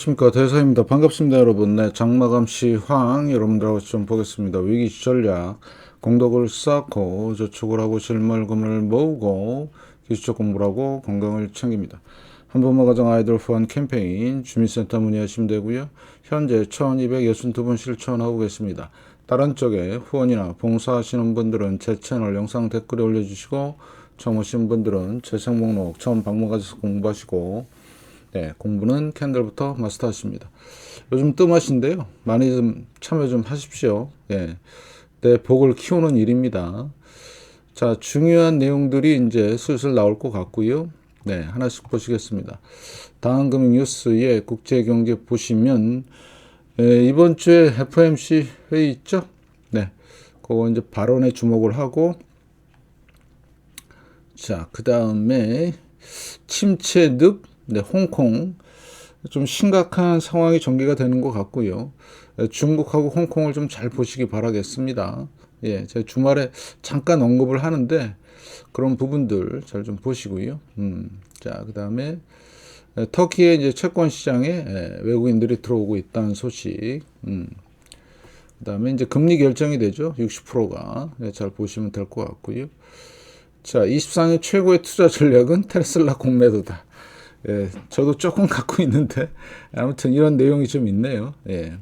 안녕하십니까 대사입니다. 반갑습니다 여러분. 네, 장마감 시황 여러분들하고 좀 보겠습니다. 위기 전략 공덕을 쌓고 저축을 하고 실물금을 모으고 기술적 공부를 하고 건강을 챙깁니다. 한번만 가정 아이들 후원 캠페인 주민센터 문의하시면 되고요. 현재 1262분 실천하고 계십니다. 다른 쪽에 후원이나 봉사하시는 분들은 제 채널 영상 댓글에 올려주시고 오신 분들은 재생 목록 처음 방문 가셔서 공부하시고 네, 공부는 캔들부터 마스터하십니다. 요즘 뜸하신데요. 많이 좀 참여 좀 하십시오. 예. 내 복을 키우는 일입니다. 자, 중요한 내용들이 이제 슬슬 나올 것 같고요. 네, 하나씩 보시겠습니다. 다음금융 뉴스의 국제경제 보시면 예, 이번 주에 FOMC 회의 있죠? 네, 그거 이제 발언에 주목을 하고 자, 그 다음에 침체 늪 네, 홍콩 좀 심각한 상황이 전개가 되는 것 같고요. 예, 중국하고 홍콩을 좀 잘 보시기 바라겠습니다. 예, 제가 주말에 잠깐 언급을 하는데 그런 부분들 잘 좀 보시고요. 음, 자, 그 다음에 터키의 이제 채권 시장에 예, 외국인들이 들어오고 있다는 소식. 음, 그 다음에 이제 금리 결정이 되죠. 60%가. 예, 잘 보시면 될 것 같고요. 자, 24년 최고의 투자 전략은 테슬라 공매도다. 예, 저도 조금 갖고 있는데 아무튼 이런 내용이 좀 있네요. 예,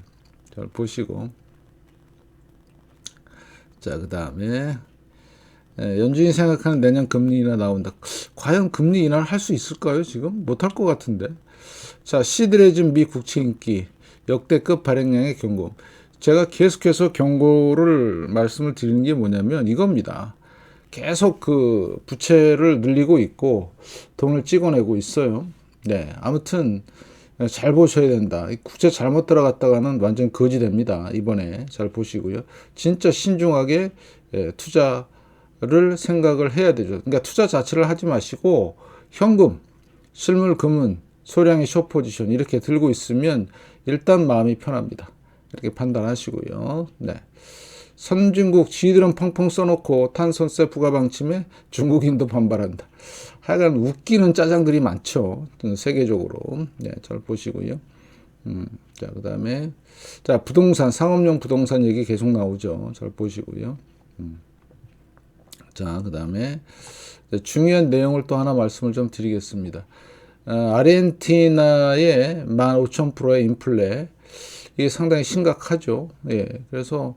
잘 보시고 자, 그 다음에 예, 연준이 생각하는 내년 금리 인하 나온다. 과연 금리 인하를 할 수 있을까요? 지금 못할 것 같은데. 자, 시드레진 미 국채 인기 역대급 발행량의 경고. 제가 계속해서 경고를 말씀을 드리는 게 뭐냐면 이겁니다. 계속 그 부채를 늘리고 있고 돈을 찍어내고 있어요. 네, 아무튼 잘 보셔야 된다. 국채 잘못 들어갔다가는 완전 거지 됩니다. 이번에 잘 보시고요. 진짜 신중하게 예, 투자를 생각을 해야 되죠. 그러니까 투자 자체를 하지 마시고 현금, 실물 금은 소량의 숏 포지션 이렇게 들고 있으면 일단 마음이 편합니다. 이렇게 판단하시고요. 네. 선진국 지들은 펑펑 써놓고 탄손세 부가 방침에 중국인도 반발한다. 하여간 웃기는 짜장들이 많죠. 세계적으로. 네, 잘 보시고요. 음, 자, 그 다음에, 자, 부동산, 상업용 부동산 얘기 계속 나오죠. 잘 보시고요. 음. 자, 그 다음에, 중요한 내용을 또 하나 말씀을 좀 드리겠습니다. 아, 아르헨티나의 15,000%의 인플레, 이게 상당히 심각하죠. 예, 그래서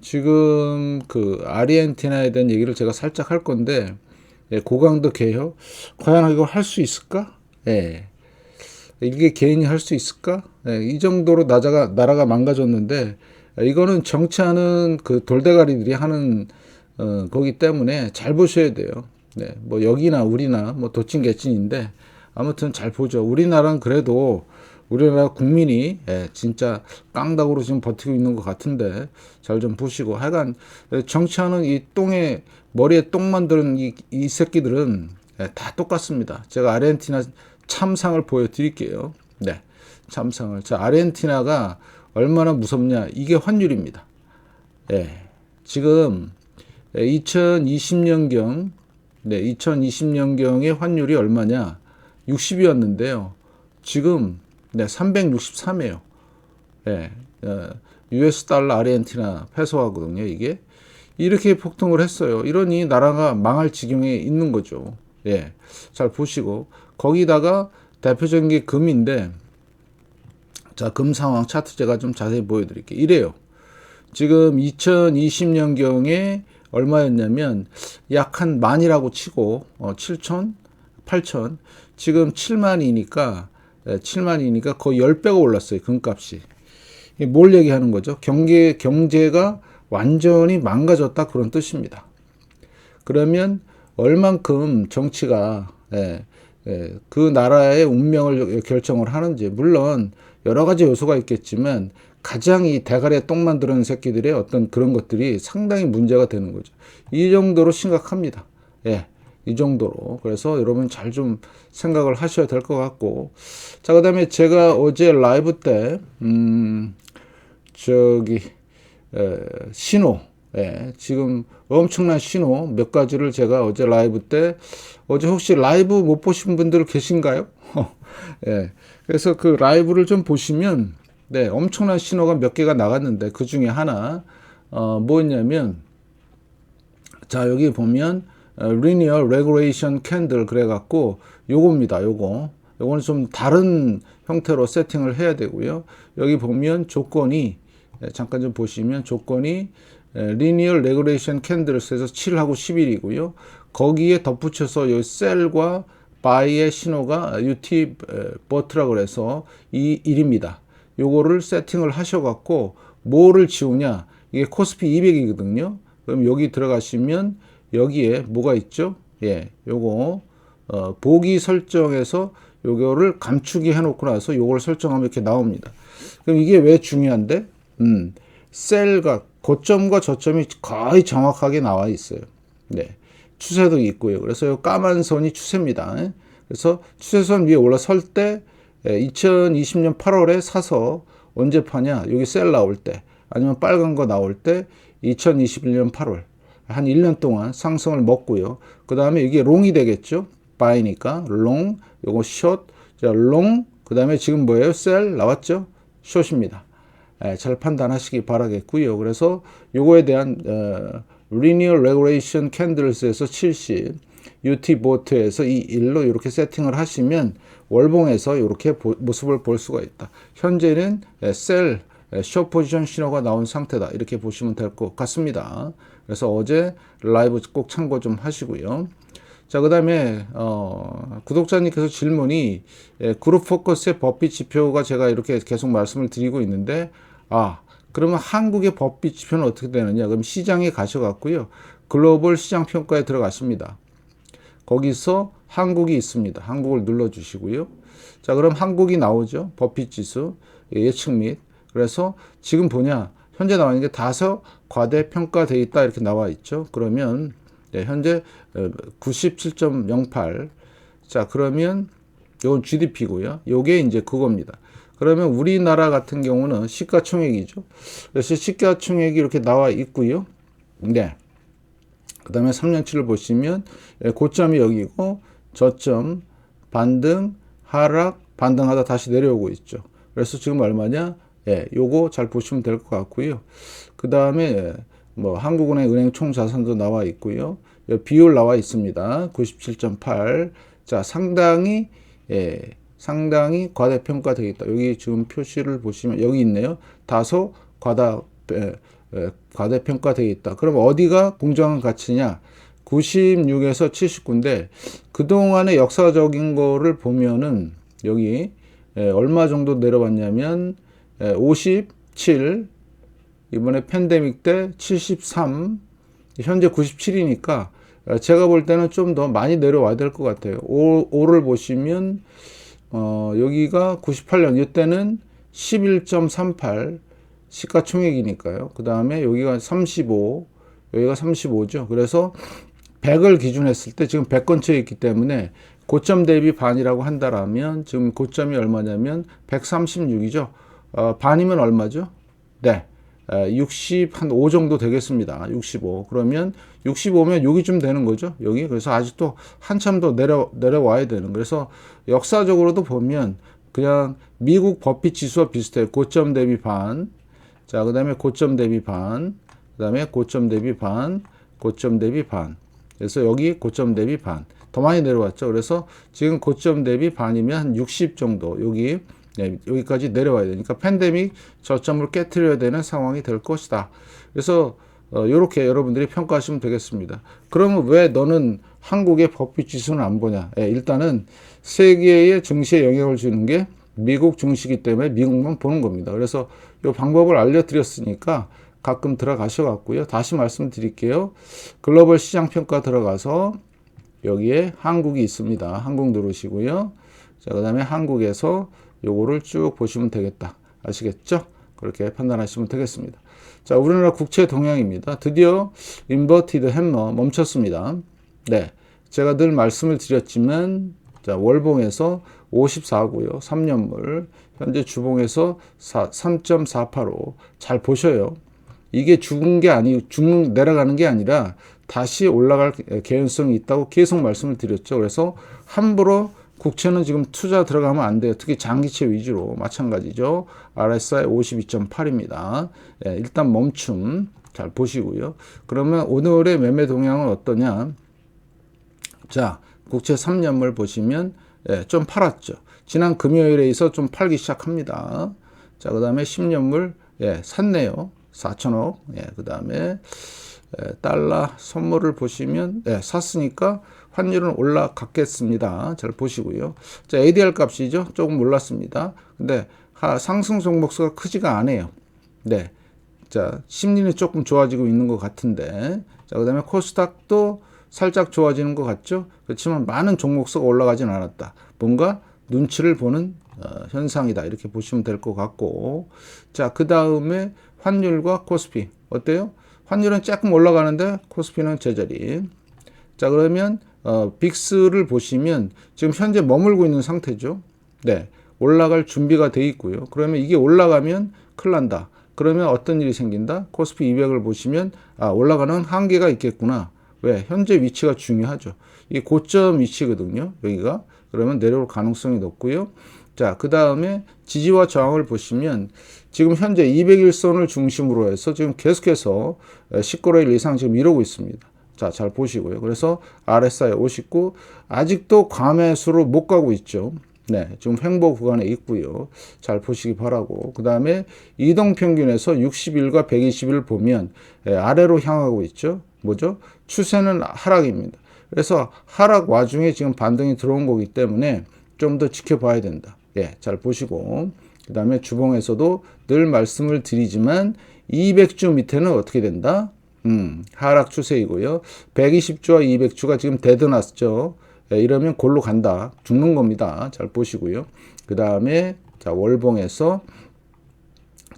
지금 그 아르헨티나에 대한 얘기를 제가 살짝 할 건데 예, 고강도 개혁 과연 이거 할 수 있을까? 예. 이게 개인이 할 수 있을까? 예, 이 정도로 나라가 나라가 망가졌는데 이거는 정치하는 그 돌대가리들이 하는 어, 거기 때문에 잘 보셔야 돼요. 네, 뭐 여기나 우리나 뭐 도찐 개찐인데 아무튼 잘 보죠. 우리나라는 그래도 우리나라 국민이 예, 진짜 깡닭으로 지금 버티고 있는 것 같은데 잘 좀 보시고 하여간 정치하는 이 똥에 머리에 똥 만드는 이, 이 새끼들은 예, 다 똑같습니다. 제가 아르헨티나 참상을 보여드릴게요. 네, 참상을. 자, 아르헨티나가 얼마나 무섭냐? 이게 환율입니다. 예, 지금 2020년경, 네, 2020년경의 환율이 얼마냐? 60이었는데요. 지금 네, 363이에요. 예, 어, US 달러 아르헨티나 페소하거든요, 이게. 이렇게 폭등을 했어요. 이러니 나라가 망할 지경에 있는 거죠. 예. 잘 보시고. 거기다가 대표적인 게 금인데, 자, 금 상황 차트 제가 좀 자세히 보여 드릴게요. 이래요. 지금 2020년 경에 얼마였냐면, 약 한 만이라고 치고, 어, 7천, 8천. 지금 7만이니까, 7만이니까 예, 거의 10배가 올랐어요. 금값이. 뭘 얘기하는 거죠? 경제, 경제가 완전히 망가졌다 그런 뜻입니다. 그러면 얼만큼 정치가 예, 예, 그 나라의 운명을 결정을 하는지 물론 여러 가지 요소가 있겠지만 가장 이 대가리에 똥 만드는 새끼들의 어떤 그런 것들이 상당히 문제가 되는 거죠. 이 정도로 심각합니다. 예. 이 정도로. 그래서 여러분 잘 좀 생각을 하셔야 될 것 같고. 자, 그 다음에 제가 어제 라이브 때, 음, 저기, 에, 신호, 예, 지금 엄청난 신호 몇 가지를 제가 어제 라이브 때 어제 혹시 라이브 못 보신 분들 계신가요? 예, 그래서 그 라이브를 좀 보시면 네, 엄청난 신호가 몇 개가 나갔는데 그 중에 하나 어, 뭐였냐면 자 여기 보면 어, linear regulation candle 그래 갖고 요겁니다. 요거 요거는 좀 다른 형태로 세팅을 해야 되고요. 여기 보면 조건이 예, 잠깐 좀 보시면 조건이 예, linear regulation candles에서 7하고 11이고요. 거기에 덧붙여서 요 셀과 바이의 신호가 UT 버트라고 그래서 이 1입니다. 요거를 세팅을 하셔 갖고 뭐를 지우냐 이게 코스피 200이거든요. 그럼 여기 들어가시면 여기에 뭐가 있죠? 예, 요거 어, 보기 설정에서 요거를 감추기 해놓고 나서 요걸 설정하면 이렇게 나옵니다. 그럼 이게 왜 중요한데? 음, 셀과 고점과 저점이 거의 정확하게 나와 있어요. 네. 추세도 있고요. 그래서 요 까만 선이 추세입니다. 그래서 추세선 위에 올라설 때 2020년 8월에 사서 언제 파냐? 여기 셀 나올 때 아니면 빨간 거 나올 때 2021년 8월 한 1년 동안 상승을 먹고요. 그 다음에 이게 롱이 되겠죠. 바이니까 롱, 요거 숏, 자 롱, 그 다음에 지금 뭐예요? 셀 나왔죠? 숏입니다. 예, 잘 판단하시기 바라겠고요. 그래서 요거에 대한 어, linear regulation candles에서 70, UT 보트에서 이 1로 이렇게 세팅을 하시면 월봉에서 이렇게 모습을 볼 수가 있다. 현재는 셀, 쇼 포지션 신호가 나온 상태다. 이렇게 보시면 될 것 같습니다. 그래서 어제 라이브 꼭 참고 좀 하시고요. 자, 그 다음에, 어, 구독자님께서 질문이, 예, 그룹 포커스의 법비 지표가 제가 이렇게 계속 말씀을 드리고 있는데, 아, 그러면 한국의 법비 지표는 어떻게 되느냐? 그럼 시장에 가셔갖고요. 글로벌 시장 평가에 들어가십니다. 거기서 한국이 있습니다. 한국을 눌러주시고요. 자, 그럼 한국이 나오죠. 버핏 지수 예측 및 그래서 지금 보냐 현재 나와 있는 게 다소 과대평가돼 있다 이렇게 나와 있죠. 그러면 네, 현재 97.08. 자, 그러면 이건 GDP고요. 요게 이제 그겁니다. 그러면 우리나라 같은 경우는 시가총액이죠. 그래서 시가총액이 이렇게 나와 있고요. 네. 그 다음에 3년치를 보시면 예, 고점이 여기고 저점 반등 하락 반등하다 다시 내려오고 있죠. 그래서 지금 얼마냐? 예, 요거 잘 보시면 될 것 같고요. 그 다음에 뭐 한국은행 은행 총 자산도 나와 있고요. 비율 나와 있습니다. 97.8. 자, 상당히 예, 상당히 과대평가되어 있다. 여기 지금 표시를 보시면 여기 있네요. 다소 과다 에, 에, 과대평가되어 있다. 그럼 어디가 공정한 가치냐? 96에서 79인데 그동안의 역사적인 거를 보면은 여기 에, 얼마 정도 내려왔냐면 에, 57 이번에 팬데믹 때 73 현재 97이니까 제가 볼 때는 좀 더 많이 내려와야 될 것 같아요. 5, 5를 보시면 어, 여기가 98년 이때는 11.38 시가총액이니까요. 그 다음에 여기가 35, 여기가 35죠. 그래서 100을 기준했을 때 지금 100 근처에 있기 때문에 고점 대비 반이라고 한다라면 지금 고점이 얼마냐면 136이죠. 어, 반이면 얼마죠? 네. 60, 한5 정도 되겠습니다. 65. 그러면 65면 여기쯤 되는 거죠. 여기. 그래서 아직도 한참 더 내려, 내려와야 되는. 그래서 역사적으로도 보면 그냥 미국 버핏 지수와 비슷해요. 고점 대비 반. 자, 그 다음에 고점 대비 반. 그 다음에 고점 대비 반. 고점 대비 반. 그래서 여기 고점 대비 반. 더 많이 내려왔죠. 그래서 지금 고점 대비 반이면 한 60 정도. 여기 네, 여기까지 내려와야 되니까 팬데믹 저점을 깨뜨려야 되는 상황이 될 것이다. 그래서 어, 이렇게 여러분들이 평가하시면 되겠습니다. 그러면 왜 너는 한국의 법비 지수는 안 보냐? 예, 일단은 세계의 증시에 영향을 주는 게 미국 증시기 때문에 미국만 보는 겁니다. 그래서 이 방법을 알려드렸으니까 가끔 들어가셔 갖고요. 다시 말씀드릴게요. 글로벌 시장 평가 들어가서 여기에 한국이 있습니다. 한국 누르시고요. 자, 그 다음에 한국에서 요거를 쭉 보시면 되겠다. 아시겠죠? 그렇게 판단하시면 되겠습니다. 자, 우리나라 국채 동향입니다. 드디어 인버티드 햄머 멈췄습니다. 네. 제가 늘 말씀을 드렸지만, 자, 월봉에서 54고요. 3년물. 현재 주봉에서 3.485. 잘 보셔요. 이게 죽은 게 아니 죽는 내려가는 게 아니라 다시 올라갈 개연성이 있다고 계속 말씀을 드렸죠. 그래서 함부로 국채는 지금 투자 들어가면 안 돼요. 특히 장기채 위주로 마찬가지죠. RSI 52.8입니다. 예, 일단 멈춤 잘 보시고요. 그러면 오늘의 매매 동향은 어떠냐? 자, 국채 3년물 보시면 예, 좀 팔았죠. 지난 금요일에 있어 좀 팔기 시작합니다. 자, 그 다음에 10년물 예, 샀네요. 4천억. 예, 그 다음에 예, 달러 선물을 보시면 예, 샀으니까 환율은 올라갔겠습니다. 잘 보시고요. 자, ADR 값이죠. 조금 올랐습니다. 근데 하, 상승 종목수가 크지가 않아요. 네. 자, 심리는 조금 좋아지고 있는 것 같은데. 자, 그 다음에 코스닥도 살짝 좋아지는 것 같죠? 그렇지만 많은 종목수가 올라가진 않았다. 뭔가 눈치를 보는 어, 현상이다. 이렇게 보시면 될 것 같고. 자, 그 다음에 환율과 코스피. 어때요? 환율은 조금 올라가는데 코스피는 제자리. 자, 그러면 어, 빅스를 보시면 지금 현재 머물고 있는 상태죠. 네. 올라갈 준비가 돼 있고요. 그러면 이게 올라가면 큰일 난다. 그러면 어떤 일이 생긴다? 코스피 200을 보시면 아, 올라가는 한계가 있겠구나. 왜? 현재 위치가 중요하죠. 이 고점 위치거든요. 여기가. 그러면 내려올 가능성이 높고요. 자, 그 다음에 지지와 저항을 보시면 지금 현재 200일선을 중심으로 해서 지금 계속해서 19일 이상 지금 이러고 있습니다. 자, 잘 보시고요. 그래서 RSI 59 아직도 과매수로 못 가고 있죠. 네, 지금 횡보 구간에 있고요. 잘 보시기 바라고. 그 다음에 이동 평균에서 60일과 120일 보면 예, 아래로 향하고 있죠. 뭐죠? 추세는 하락입니다. 그래서 하락 와중에 지금 반등이 들어온 거기 때문에 좀 더 지켜봐야 된다. 예, 잘 보시고. 그 다음에 주봉에서도 늘 말씀을 드리지만 200주 밑에는 어떻게 된다? 음, 하락 추세이고요. 120주와 200주가 지금 데드났죠. 예, 이러면 골로 간다. 죽는 겁니다. 잘 보시고요. 그 다음에 자 월봉에서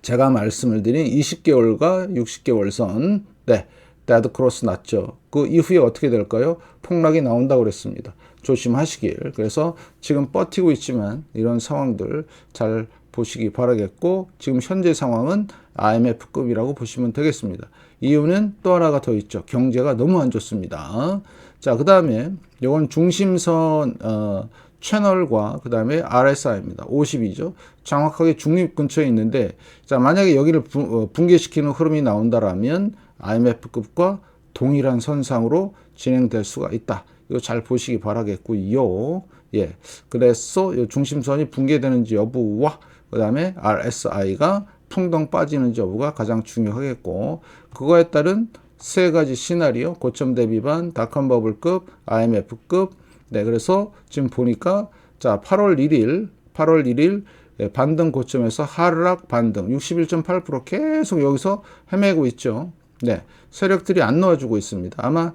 제가 말씀을 드린 20개월과 60개월 선, 네, 데드 크로스 났죠. 그 이후에 어떻게 될까요? 폭락이 나온다고 그랬습니다. 조심하시길. 그래서 지금 버티고 있지만 이런 상황들 잘 보시기 바라겠고 지금 현재 상황은 IMF급이라고 보시면 되겠습니다. 이유는 또 하나가 더 있죠. 경제가 너무 안 좋습니다. 자, 그 다음에 이건 중심선 어, 채널과 그 다음에 RSI입니다. 52죠. 정확하게 중립 근처에 있는데 자 만약에 여기를 부, 어, 붕괴시키는 흐름이 나온다라면 IMF급과 동일한 선상으로 진행될 수가 있다. 이거 잘 보시기 바라겠고요. 예. 그래서 이 중심선이 붕괴되는지 여부와 그 다음에 RSI가 풍덩 빠지는지 여부가 가장 중요하겠고 그거에 따른 세 가지 시나리오 고점 대비반 닷컴 버블급 IMF급 네 그래서 지금 보니까 자 8월 1일 8월 1일 예, 반등 고점에서 하락 반등 61.8% 계속 여기서 헤매고 있죠. 네 세력들이 안 놓아주고 있습니다. 아마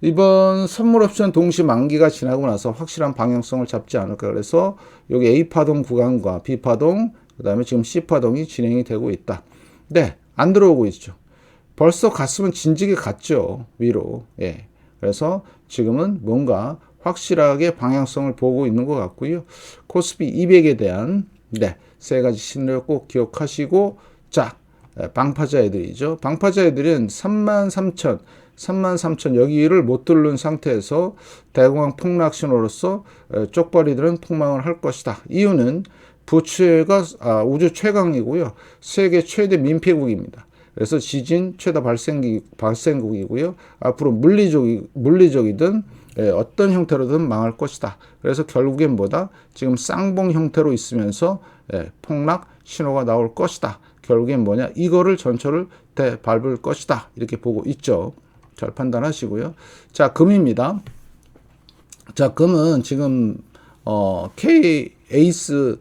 이번 선물 옵션 동시 만기가 지나고 나서 확실한 방향성을 잡지 않을까 그래서 여기 A 파동 구간과 B 파동 그 다음에 지금 C 파동이 진행이 되고 있다. 네, 안 들어오고 있죠. 벌써 갔으면 진지게 갔죠 위로. 예. 그래서 지금은 뭔가 확실하게 방향성을 보고 있는 것 같고요. 코스피 200에 대한 네, 세 가지 신뢰 꼭 기억하시고 자, 방파자 애들이죠. 방파자 애들은 33,000 33,000 여기를 못 뚫는 상태에서 대공황 폭락 신호로서 쪽벌이들은 폭망을 할 것이다. 이유는 부채가 아, 우주 최강이고요. 세계 최대 민폐국입니다. 그래서 지진 최다 발생기, 발생국이고요. 앞으로 물리적, 물리적이든 예, 어떤 형태로든 망할 것이다. 그래서 결국엔 뭐다? 지금 쌍봉 형태로 있으면서 예, 폭락 신호가 나올 것이다. 결국엔 뭐냐? 이거를 전철을 대밟을 것이다. 이렇게 보고 있죠. 잘 판단하시고요. 자, 금입니다. 자, 금은 지금 어, K 에이스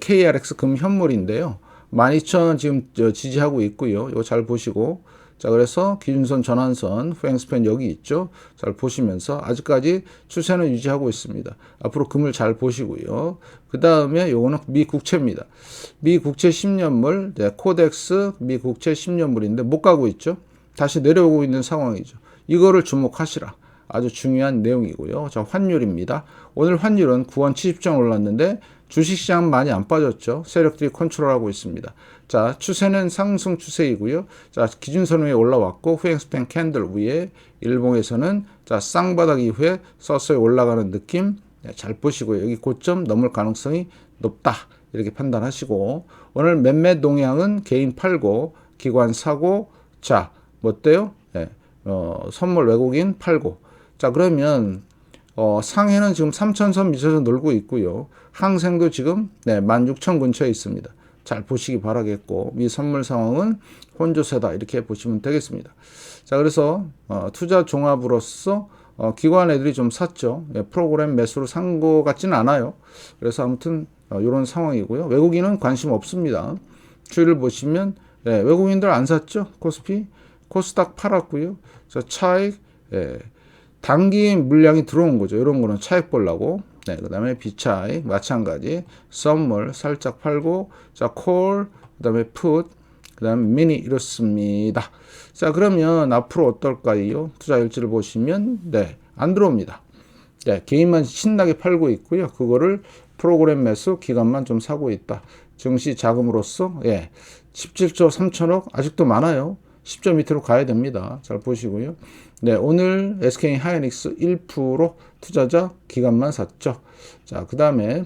KRX 금 현물인데요. 12,000원 지금 지지하고 있고요. 이거 잘 보시고. 자, 그래서 기준선 전환선, 후행스팬 여기 있죠. 잘 보시면서 아직까지 추세는 유지하고 있습니다. 앞으로 금을 잘 보시고요. 그 다음에 요거는 미 국채입니다. 미 국채 10년물, 네, 코덱스 미 국채 10년물인데 못 가고 있죠. 다시 내려오고 있는 상황이죠. 이거를 주목하시라. 아주 중요한 내용이고요. 자, 환율입니다. 오늘 환율은 9원 70전 올랐는데 주식시장 많이 안 빠졌죠. 세력들이 컨트롤하고 있습니다. 자, 추세는 상승 추세이고요. 자, 기준선 위에 올라왔고 후행스팬 캔들 위에 일봉에서는 자, 쌍바닥 이후에 서서히 올라가는 느낌 네, 잘 보시고요. 여기 고점 넘을 가능성이 높다. 이렇게 판단하시고 오늘 매매 동향은 개인 팔고 기관 사고 자, 뭐 어때요? 네, 어, 선물 외국인 팔고 자, 그러면 어, 상해는 지금 3천선 미쳐서 놀고 있고요. 항생도 지금 네, 16,000 근처에 있습니다. 잘 보시기 바라겠고 미 선물 상황은 혼조세다 이렇게 보시면 되겠습니다. 자 그래서 어, 투자 종합으로서 어, 기관 애들이 좀 샀죠. 예, 프로그램 매수로 산 거 같지는 않아요. 그래서 아무튼 어, 이런 상황이고요. 외국인은 관심 없습니다. 추이를 보시면 예, 외국인들 안 샀죠. 코스피 코스닥 팔았고요. 저 차익 예, 단기 물량이 들어온 거죠. 이런 거는 차익 보려고. 네, 그 다음에 비차익 마찬가지. 썸물 살짝 팔고 자, 콜 그 다음에 풋 그 다음에 미니 이렇습니다. 자, 그러면 앞으로 어떨까요? 투자 일지를 보시면 네, 안 들어옵니다. 네, 개인만 신나게 팔고 있고요. 그거를 프로그램 매수 기간만 좀 사고 있다. 증시 자금으로서 예. 17조 3천억 아직도 많아요. 10조 밑으로 가야 됩니다. 잘 보시고요. 네, 오늘 SK 하이닉스 1% 투자자 기간만 샀죠. 자, 그 다음에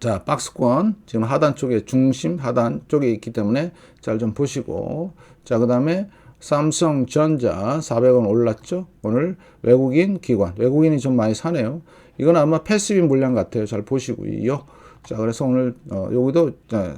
자, 박스권 지금 하단 쪽에 중심 하단 쪽에 있기 때문에 잘 좀 보시고 자, 그 다음에 삼성전자 400원 올랐죠. 오늘 외국인 기관 외국인이 좀 많이 사네요. 이건 아마 패시브 물량 같아요. 잘 보시고요. 자, 그래서 오늘 어, 여기도 어,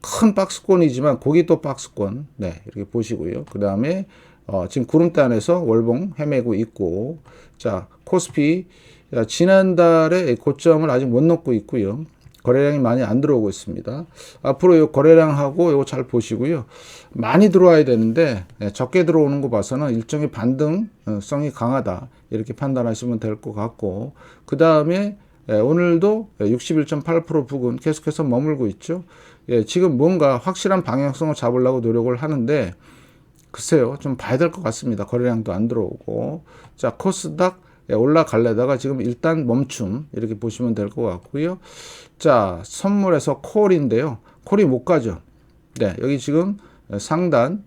큰 박스권이지만 거기 또 박스권 네 이렇게 보시고요. 그 다음에 어, 지금 구름대 안에서 월봉 헤매고 있고 자 코스피 자, 지난달에 고점을 아직 못 넘고 있고요. 거래량이 많이 안 들어오고 있습니다. 앞으로 이 거래량하고 이거 잘 보시고요. 많이 들어와야 되는데 네, 적게 들어오는 거 봐서는 일종의 반등성이 강하다 이렇게 판단하시면 될 것 같고 그 다음에 예, 오늘도 61.8% 부근 계속해서 머물고 있죠. 예, 지금 뭔가 확실한 방향성을 잡으려고 노력을 하는데 글쎄요, 좀 봐야 될 것 같습니다. 거래량도 안 들어오고. 자, 코스닥 예, 올라갈래다가 지금 일단 멈춤 이렇게 보시면 될 것 같고요. 자, 선물에서 콜인데요. 콜이 못 가죠. 네, 여기 지금 상단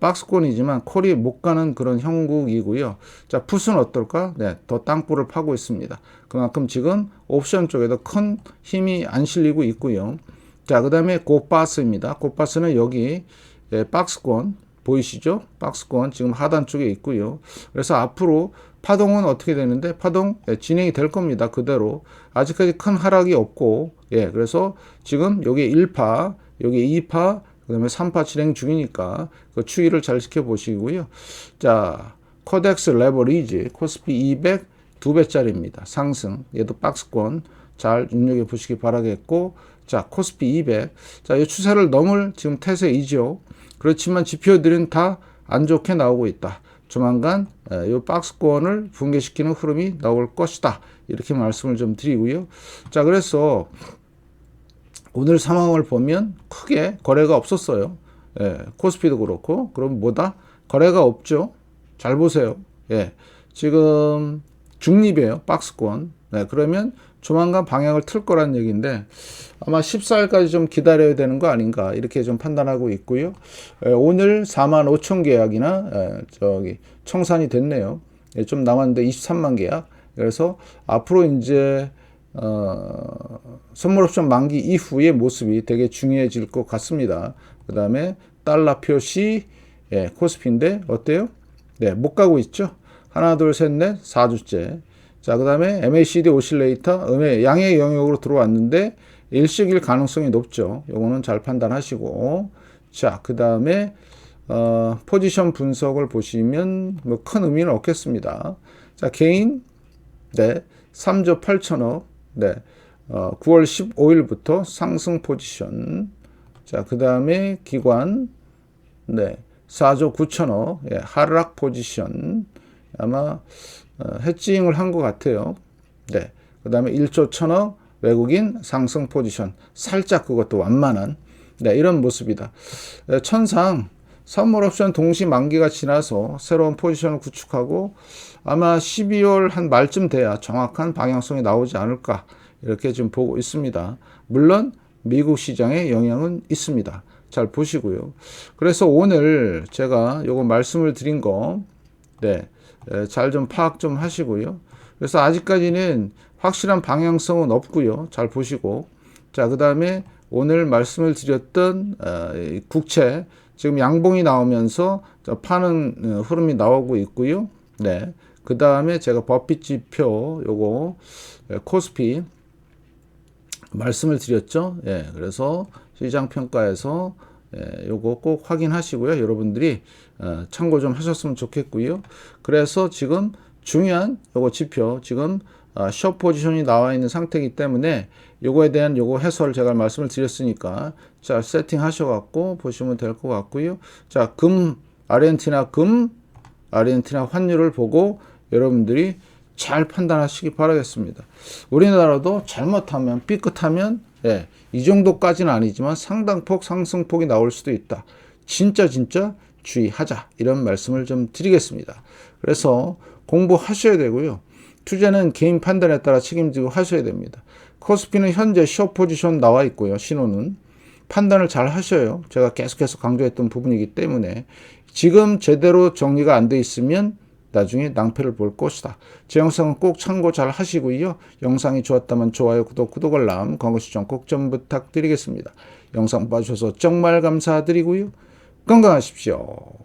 박스권이지만 콜이 못 가는 그런 형국이고요. 자, 풋은 어떨까? 네, 더 땅굴을 파고 있습니다. 그만큼 지금 옵션 쪽에도 큰 힘이 안 실리고 있고요. 자, 그 다음에 고바스입니다. 고바스는 여기 예, 박스권 보이시죠? 박스권 지금 하단 쪽에 있고요. 그래서 앞으로 파동은 어떻게 되는데 파동 예, 진행이 될 겁니다. 그대로 아직까지 큰 하락이 없고 예, 그래서 지금 여기 1파, 여기 2파, 그다음에 3파 진행 중이니까 그 추이를 잘 지켜보시고요. 자, 코덱스 레버리지 코스피 200두 배짜리입니다. 상승. 얘도 박스권 잘 눈여겨 보시기 바라겠고 자, 코스피 200. 자, 이 추세를 넘을 지금 태세이죠. 그렇지만 지표들은 다 안 좋게 나오고 있다. 조만간 이 박스권을 붕괴시키는 흐름이 나올 것이다. 이렇게 말씀을 좀 드리고요. 자, 그래서 오늘 상황을 보면 크게 거래가 없었어요. 예, 코스피도 그렇고. 그럼 뭐다? 거래가 없죠. 잘 보세요. 예, 지금 중립이에요. 박스권. 네, 그러면 조만간 방향을 틀 거란 얘기인데 아마 14일까지 좀 기다려야 되는 거 아닌가 이렇게 좀 판단하고 있고요. 에, 오늘 4만 5천 계약이나 에, 저기 청산이 됐네요. 예, 좀 남았는데 23만 계약. 그래서 앞으로 이제 어, 선물 옵션 만기 이후의 모습이 되게 중요해질 것 같습니다. 그 다음에 달러 표시 예, 코스피인데 어때요? 네, 못 가고 있죠. 하나, 둘, 셋, 넷, 4주째. 자, 그 다음에 MACD 오실레이터, 음의 양의 영역으로 들어왔는데 일식일 가능성이 높죠. 요거는 잘 판단하시고. 자, 그 다음에 어, 포지션 분석을 보시면 뭐 큰 의미는 없겠습니다. 자, 개인 네, 3조 8천억. 네. 어, 9월 15일부터 상승 포지션. 자, 그 다음에 기관 네. 4조 9천억. 예, 하락 포지션. 아마 어, 해칭을 한 것 같아요. 네. 그 다음에 1조 천억 외국인 상승 포지션. 살짝 그것도 완만한. 네, 이런 모습이다. 천상 선물 옵션 동시 만기가 지나서 새로운 포지션을 구축하고 아마 12월 한 말쯤 돼야 정확한 방향성이 나오지 않을까 이렇게 지금 보고 있습니다. 물론 미국 시장에 영향은 있습니다. 잘 보시고요. 그래서 오늘 제가 요거 말씀을 드린 거, 네, 잘 좀 파악 좀 하시고요. 그래서 아직까지는 확실한 방향성은 없고요. 잘 보시고. 자, 그 다음에 오늘 말씀을 드렸던 어, 이 국채 지금 양봉이 나오면서 저 파는 어, 흐름이 나오고 있고요. 네. 그 다음에 제가 버핏 지표 요거 예, 코스피 말씀을 드렸죠. 예. 그래서 시장 평가에서 예, 요거 꼭 확인하시고요. 여러분들이 어, 참고 좀 하셨으면 좋겠고요. 그래서 지금 중요한 요거 지표 지금 어, 숏 포지션이 나와 있는 상태이기 때문에 요거에 대한 요거 해설 제가 말씀을 드렸으니까 자 세팅 하셔갖고 보시면 될 것 같고요. 자금 아르헨티나 금 아르헨티나 환율을 보고 여러분들이 잘 판단하시기 바라겠습니다. 우리나라도 잘못하면 삐끗하면 예, 이 정도까지는 아니지만 상당폭 상승폭이 나올 수도 있다. 진짜 진짜 주의하자 이런 말씀을 좀 드리겠습니다. 그래서 공부하셔야 되고요. 투자는 개인 판단에 따라 책임지고 하셔야 됩니다. 코스피는 현재 숏 포지션 나와 있고요. 신호는 판단을 잘 하셔요. 제가 계속해서 강조했던 부분이기 때문에 지금 제대로 정리가 안 돼 있으면 나중에 낭패를 볼 것이다. 제 영상은 꼭 참고 잘 하시고요. 영상이 좋았다면 좋아요, 구독, 구독 알람, 광고 시청 꼭 좀 부탁드리겠습니다. 영상 봐주셔서 정말 감사드리고요. 건강하십시오.